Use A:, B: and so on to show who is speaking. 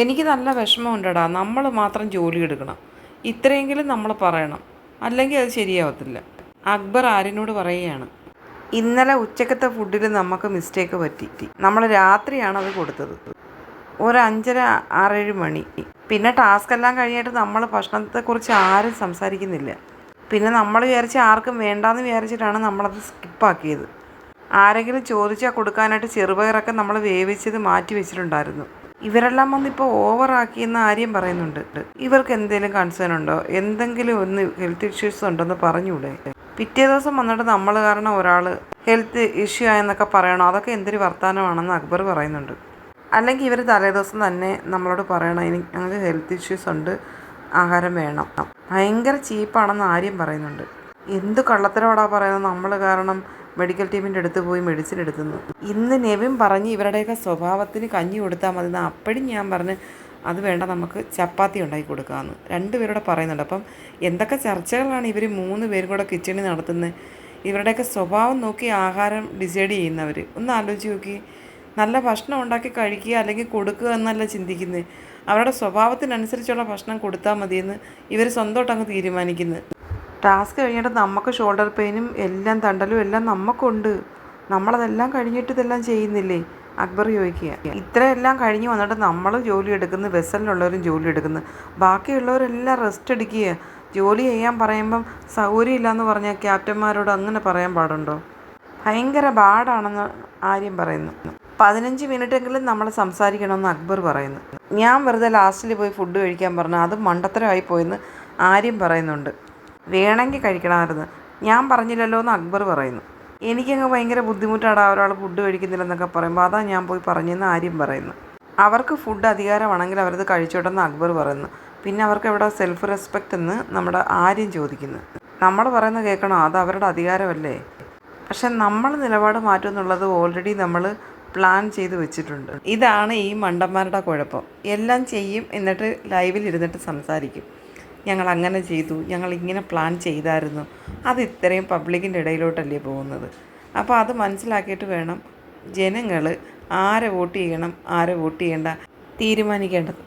A: എനിക്ക് നല്ല വിഷമമുണ്ടടാ. നമ്മൾ മാത്രം ജോലി എടുക്കണം. ഇത്രയെങ്കിലും നമ്മൾ പറയണം. അല്ലെങ്കിൽ അത് ശരിയാവത്തില്ല. അക്ബർ ആര്യനോട് പറയുകയാണ്. ഇന്നലെ ഉച്ചക്കത്തെ ഫുഡിൽ നമുക്ക് മിസ്റ്റേക്ക് പറ്റി നമ്മൾ രാത്രിയാണ് അത് കൊടുത്തത്. ഒരു അഞ്ചര ആറേഴ് മണി. പിന്നെ ടാസ്ക് എല്ലാം കഴിഞ്ഞിട്ട് നമ്മൾ ഭക്ഷണത്തെക്കുറിച്ച് ആരും സംസാരിക്കുന്നില്ല. പിന്നെ നമ്മൾ വിചാരിച്ച് ആർക്കും വേണ്ടാന്ന് വിചാരിച്ചിട്ടാണ് നമ്മളത് സ്കിപ്പാക്കിയത് ആരെങ്കിലും ചോദിച്ചാൽ കൊടുക്കാനായിട്ട് ചെറുപയറൊക്കെ നമ്മൾ വേവിച്ചത് മാറ്റി വെച്ചിട്ടുണ്ടായിരുന്നു. ഇവരെല്ലാം വന്നിപ്പോൾ ഓവറാക്കിയെന്ന് ആര്യം പറയുന്നുണ്ട്. ഇവർക്ക് എന്തെങ്കിലും കൺസേൺ ഉണ്ടോ? എന്തെങ്കിലും ഒന്ന് ഹെൽത്ത് ഇഷ്യൂസ് ഉണ്ടെന്ന് പറഞ്ഞൂടെ? പിറ്റേ ദിവസം വന്നിട്ട് നമ്മൾ കാരണം ഒരാൾ ഹെൽത്ത് ഇഷ്യൂ ആയെന്നൊക്കെ പറയണോ? അതൊക്കെ എന്തൊരു വർത്തമാനമാണെന്ന് അക്ബർ പറയുന്നുണ്ട്. അല്ലെങ്കിൽ ഇവർ തലേദിവസം തന്നെ നമ്മളോട് പറയണം ഇനി ഞങ്ങൾക്ക് ഹെൽത്ത് ഇഷ്യൂസ് ഉണ്ട് ആഹാരം വേണം. ഭയങ്കര ചീപ്പാണെന്ന് ആര്യം പറയുന്നുണ്ട്. എന്ത് കള്ളത്തരവാടാ പറയുന്നത്? നമ്മൾ കാരണം മെഡിക്കൽ ടീമിന്റെ അടുത്ത് പോയി മെഡിസിൻ എടുത്തുന്നു. ഇന്ന് നെവിൻ പറഞ്ഞ് ഇവരുടെയൊക്കെ സ്വഭാവത്തിന് കഞ്ഞി കൊടുത്താൽ മതി അപ്പോഴും ഞാൻ പറഞ്ഞ് അത് വേണ്ട നമുക്ക് ചപ്പാത്തി ഉണ്ടാക്കി കൊടുക്കാമെന്ന് രണ്ടുപേരോടെ പറയുന്നുണ്ട്. അപ്പം എന്തൊക്കെ ചർച്ചകളാണ് ഇവർ മൂന്ന് പേരും കൂടെ കിച്ചണിൽ നടത്തുന്നത് ഇവരുടെയൊക്കെ സ്വഭാവം നോക്കി ആഹാരം ഡിസൈഡ് ചെയ്യുന്നവർ ഒന്ന് ആലോചിച്ച് നോക്കി. നല്ല ഭക്ഷണം ഉണ്ടാക്കി കഴിക്കുക അല്ലെങ്കിൽ കൊടുക്കുക എന്നല്ല ചിന്തിക്കുന്നത് അവരുടെ സ്വഭാവത്തിനനുസരിച്ചുള്ള ഭക്ഷണം കൊടുത്താൽ മതിയെന്ന് ഇവർ സ്വന്തമായിട്ട് അങ്ങ് തീരുമാനിക്കുന്നത് ടാസ്ക് കഴിഞ്ഞിട്ട് നമുക്ക് ഷോൾഡർ പെയിനും എല്ലാം തണ്ടലും എല്ലാം നമുക്കുണ്ട്. നമ്മളതെല്ലാം കഴിഞ്ഞിട്ട് ഇതെല്ലാം ചെയ്യുന്നില്ലേ? അക്ബർ ചോദിക്കുക. ഇത്രയെല്ലാം കഴിഞ്ഞ് വന്നിട്ട് നമ്മൾ ജോലി എടുക്കുന്നു വെസലിലുള്ളവരും ജോലി എടുക്കുന്നു. ബാക്കിയുള്ളവരെല്ലാം റെസ്റ്റ് എടുക്കുക. ജോലി ചെയ്യാൻ പറയുമ്പം സൗകര്യമില്ലയെന്ന് പറഞ്ഞാൽ ക്യാപ്റ്റന്മാരോട് അങ്ങനെ പറയാൻ പാടുണ്ടോ? ഭയങ്കര പാടാണെന്ന് ആര്യം പറയുന്നു. പതിനഞ്ച് മിനിറ്റെങ്കിലും നമ്മൾ സംസാരിക്കണമെന്ന് അക്ബർ പറയുന്നു. ഞാൻ വെറുതെ ലാസ്റ്റിൽ പോയി ഫുഡ് കഴിക്കാൻ പറഞ്ഞു. അത് മണ്ടത്തരമായി പോയെന്ന് ആര്യം പറയുന്നുണ്ട്. വേണമെങ്കിൽ കഴിക്കണമായിരുന്നു. ഞാൻ പറഞ്ഞില്ലല്ലോ എന്ന് അക്ബർ പറയുന്നു. എനിക്കങ്ങ് ഭയങ്കര ബുദ്ധിമുട്ടാണ് ഒരാൾ ഫുഡ് കഴിക്കുന്നില്ലെന്നൊക്കെ പറയുമ്പോൾ അതാ ഞാൻ പോയി പറഞ്ഞെന്ന് ആര്യം പറയുന്നു. അവർക്ക് ഫുഡ് അധികാരമാണെങ്കിൽ അവരത് കഴിച്ചോട്ടെന്ന് അക്ബർ പറയുന്നു. പിന്നെ അവർക്ക് എവിടെ സെൽഫ് റെസ്പെക്റ്റ് എന്ന് നമ്മുടെ ആര്യം ചോദിക്കുന്നു. നമ്മൾ പറയുന്നത് കേൾക്കണോ? അത് അവരുടെ അധികാരമല്ലേ? പക്ഷെ നമ്മൾ നിലപാട് മാറ്റും എന്നുള്ളത് ഓൾറെഡി നമ്മൾ പ്ലാൻ ചെയ്ത് വെച്ചിട്ടുണ്ട്. ഇതാണ് ഈ മണ്ടന്മാരുടെ കുഴപ്പം. എല്ലാം ചെയ്യും എന്നിട്ട് ലൈവിൽ ഇരുന്നിട്ട് സംസാരിക്കും. ഞങ്ങൾ അങ്ങനെ ചെയ്തു ഞങ്ങൾ ഇങ്ങനെ പ്ലാൻ ചെയ്തായിരുന്നു. അത് ഇത്രയും പബ്ലിക്കിന്റെ ഇടയിലോട്ടല്ലേ പോകുന്നത്. അപ്പോൾ അത് മനസ്സിലാക്കിയിട്ട് വേണം ജനങ്ങൾ ആരെ വോട്ട് ചെയ്യണം ആരെ വോട്ട് ചെയ്യേണ്ട തീരുമാനിക്കേണ്ടത്.